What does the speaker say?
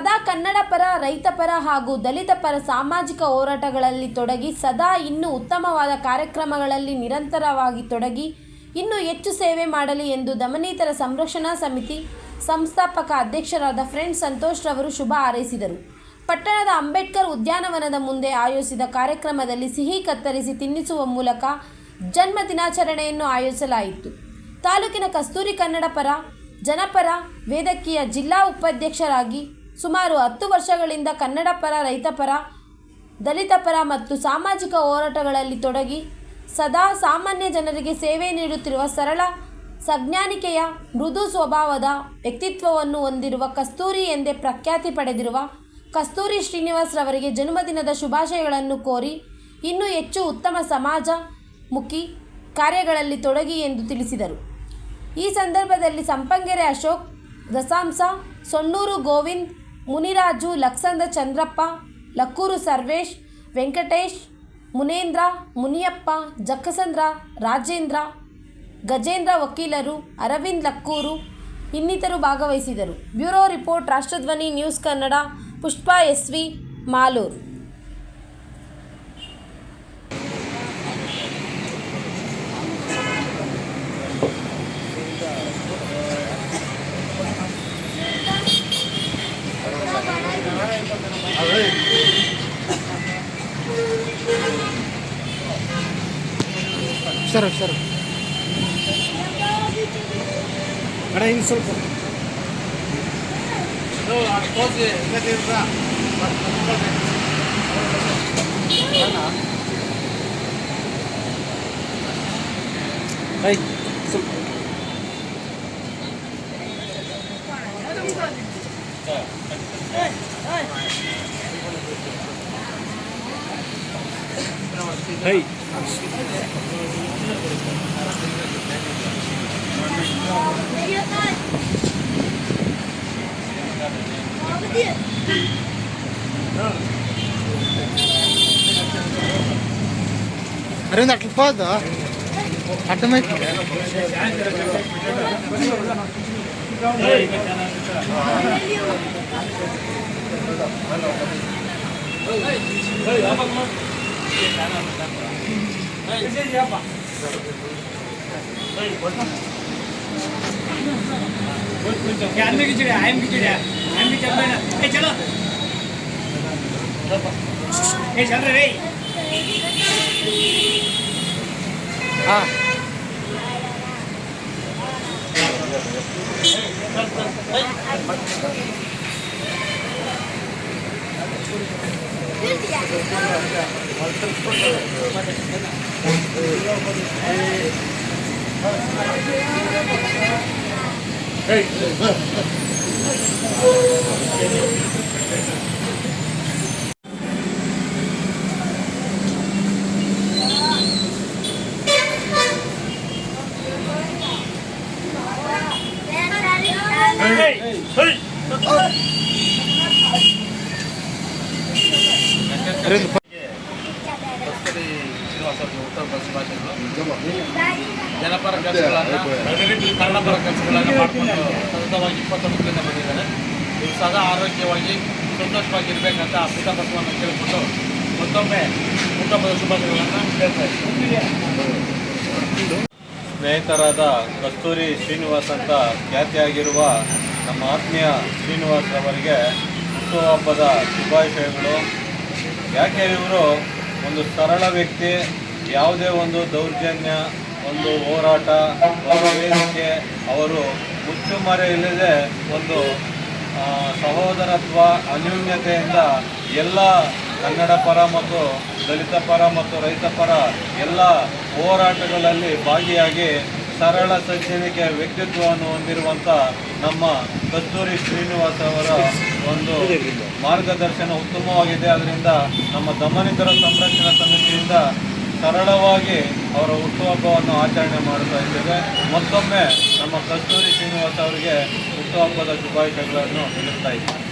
ಸದಾ ಕನ್ನಡ ಪರ, ರೈತ ಪರ ಹಾಗೂ ದಲಿತ ಪರ ಸಾಮಾಜಿಕ ಹೋರಾಟಗಳಲ್ಲಿ ತೊಡಗಿ, ಸದಾ ಇನ್ನೂ ಉತ್ತಮವಾದ ಕಾರ್ಯಕ್ರಮಗಳಲ್ಲಿ ನಿರಂತರವಾಗಿ ತೊಡಗಿ, ಇನ್ನೂ ಹೆಚ್ಚು ಸೇವೆ ಮಾಡಲಿ ಎಂದು ದಮನೀತರ ಸಂರಕ್ಷಣಾ ಸಮಿತಿ ಸಂಸ್ಥಾಪಕ ಅಧ್ಯಕ್ಷರಾದ ಫ್ರೆಂಡ್ ಸಂತೋಷ್ ರವರು ಶುಭ ಹಾರೈಸಿದರು. ಪಟ್ಟಣದ ಅಂಬೇಡ್ಕರ್ ಉದ್ಯಾನವನದ ಮುಂದೆ ಆಯೋಜಿಸಿದ ಕಾರ್ಯಕ್ರಮದಲ್ಲಿ ಸಿಹಿ ಕತ್ತರಿಸಿ ತಿನ್ನಿಸುವ ಮೂಲಕ ಜನ್ಮ ದಿನಾಚರಣೆಯನ್ನು ಆಯೋಜಿಸಲಾಯಿತು. ತಾಲೂಕಿನ ಕಸ್ತೂರಿ ಕನ್ನಡ ಪರ, ಜನಪರ, ವೇದಕೀಯ ಜಿಲ್ಲಾ ಉಪಾಧ್ಯಕ್ಷರಾಗಿ ಸುಮಾರು ಹತ್ತು ವರ್ಷಗಳಿಂದ ಕನ್ನಡ ಪರ, ರೈತ ಪರ, ದಲಿತ ಪರ ಮತ್ತು ಸಾಮಾಜಿಕ ಹೋರಾಟಗಳಲ್ಲಿ ತೊಡಗಿ ಸದಾ ಸಾಮಾನ್ಯ ಜನರಿಗೆ ಸೇವೆ ನೀಡುತ್ತಿರುವ ಸರಳ, ಸಜ್ಞಾನಿಕೆಯ, ಮೃದು ಸ್ವಭಾವದ ವ್ಯಕ್ತಿತ್ವವನ್ನು ಹೊಂದಿರುವ ಕಸ್ತೂರಿ ಎಂದೇ ಪ್ರಖ್ಯಾತಿ ಪಡೆದಿರುವ ಕಸ್ತೂರಿ ಶ್ರೀನಿವಾಸ್ ರವರಿಗೆ ಜನ್ಮದಿನದ ಶುಭಾಶಯಗಳನ್ನು ಕೋರಿ ಇನ್ನೂ ಹೆಚ್ಚು ಉತ್ತಮ ಸಮಾಜ ಮುಖಿ ಕಾರ್ಯಗಳಲ್ಲಿ ತೊಡಗಿ ಎಂದು ತಿಳಿಸಿದರು. ಈ ಸಂದರ್ಭದಲ್ಲಿ ಸಂಪಂಗೆರೆ ಅಶೋಕ್, ದಸಾಂಸ ಸೊಣ್ಣೂರು ಗೋವಿಂದ್ ಮುನಿರಾಜು, ಲಕ್ಸಂದ ಚಂದ್ರಪ್ಪ, ಲಕ್ಕೂರು ಸರ್ವೇಶ್, ವೆಂಕಟೇಶ್, ಮುನೇಂದ್ರ, ಮುನಿಯಪ್ಪ, ಜಕ್ಕಸಂದ್ರ, ರಾಜೇಂದ್ರ, ಗಜೇಂದ್ರ ವಕೀಲರು, ಅರವಿಂದ್ ಲಕ್ಕೂರು ಇನ್ನಿತರು ಭಾಗವಹಿಸಿದರು. Bureau report, Rashtradhwani, news Kannada, Pushpa S V Malur. Sir sir ಅಣ್ಣ ಇನ್ನು ಸ್ವಲ್ಪ ಐ ಸ್ವಲ್ಪ ಐ అరే అట్లా పోదా అర్థమైతుంది Hey, apa kemana? Hey, apa? આમ બી ખીચડ્યા આમ ખીચડ્યા આમ બી ચંપા એ ચલો એ ચાલ રે હા Thank you. Ei! Hey! Hey! ಜನಪರ ಕೆಲಸಗಳನ್ನು ಕನ್ನಡಪರ ಕೆಲಸಗಳನ್ನು ಮಾಡಿಕೊಂಡು ಸತತವಾಗಿ ಇಪ್ಪತ್ತೊಂಬತ್ತರಿಂದ ಬಂದಿದ್ದಾರೆ. ಇದು ಸದಾ ಆರೋಗ್ಯವಾಗಿ, ಸಂತೋಷವಾಗಿರ್ಬೇಕಂತ ಆ ಪುಟ್ಟ ಬಸವವನ್ನು ಕೇಳಿಕೊಂಡು ಮತ್ತೊಮ್ಮೆ ಕುಟುಂಬದ ಶುಭಾಶಯಗಳನ್ನು ಕೇಳ್ತಾ ಇದ್ದೀನಿ. ಸ್ನೇಹಿತರಾದ ಕಸ್ತೂರಿ ಶ್ರೀನಿವಾಸ್ ಅಂತ ಖ್ಯಾತಿಯಾಗಿರುವ ನಮ್ಮ ಆತ್ಮೀಯ ಶ್ರೀನಿವಾಸ್ ಅವರಿಗೆ ಹುಟ್ಟುಹಬ್ಬದ ಶುಭಾಶಯಗಳು. ಯಾಕೆ ಇವರು ಒಂದು ಸರಳ ವ್ಯಕ್ತಿ, ಯಾವುದೇ ಒಂದು ದೌರ್ಜನ್ಯ, ಒಂದು ಹೋರಾಟ ವೇದಿಕೆ, ಅವರು ಮುಚ್ಚುಮರೆ ಇಲ್ಲದೆ ಒಂದು ಸಹೋದರತ್ವ, ಅನ್ಯೂನ್ಯತೆಯಿಂದ ಎಲ್ಲ ಕನ್ನಡ ಪರ ಮತ್ತು ದಲಿತ ಪರ ಮತ್ತು ರೈತ ಪರ ಎಲ್ಲ ಹೋರಾಟಗಳಲ್ಲಿ ಭಾಗಿಯಾಗಿ ಸರಳ ಸಜ್ಜನಿಕೆ ವ್ಯಕ್ತಿತ್ವವನ್ನು ಹೊಂದಿರುವಂಥ ನಮ್ಮ ಕಸ್ತೂರಿ ಶ್ರೀನಿವಾಸ್ ಅವರ ಒಂದು ಮಾರ್ಗದರ್ಶನ ಉತ್ತಮವಾಗಿದೆ. ಅದರಿಂದ ನಮ್ಮ ದಮನಿತರ ಸಂರಕ್ಷಣಾ ಸಮಿತಿಯಿಂದ ಸರಳವಾಗಿ ಅವರ ಹುಟ್ಟುಹಬ್ಬವನ್ನು ಆಚರಣೆ ಮಾಡ್ತಾ ಇದ್ದೇವೆ. ಮತ್ತೊಮ್ಮೆ ನಮ್ಮ ಕಸ್ತೂರಿ ಶ್ರೀನಿವಾಸ್ ಅವರಿಗೆ ಹುಟ್ಟುಹಬ್ಬದ ಶುಭಾಶಯಗಳನ್ನು ತಿಳಿಸ್ತಾ ಇದ್ದೇವೆ.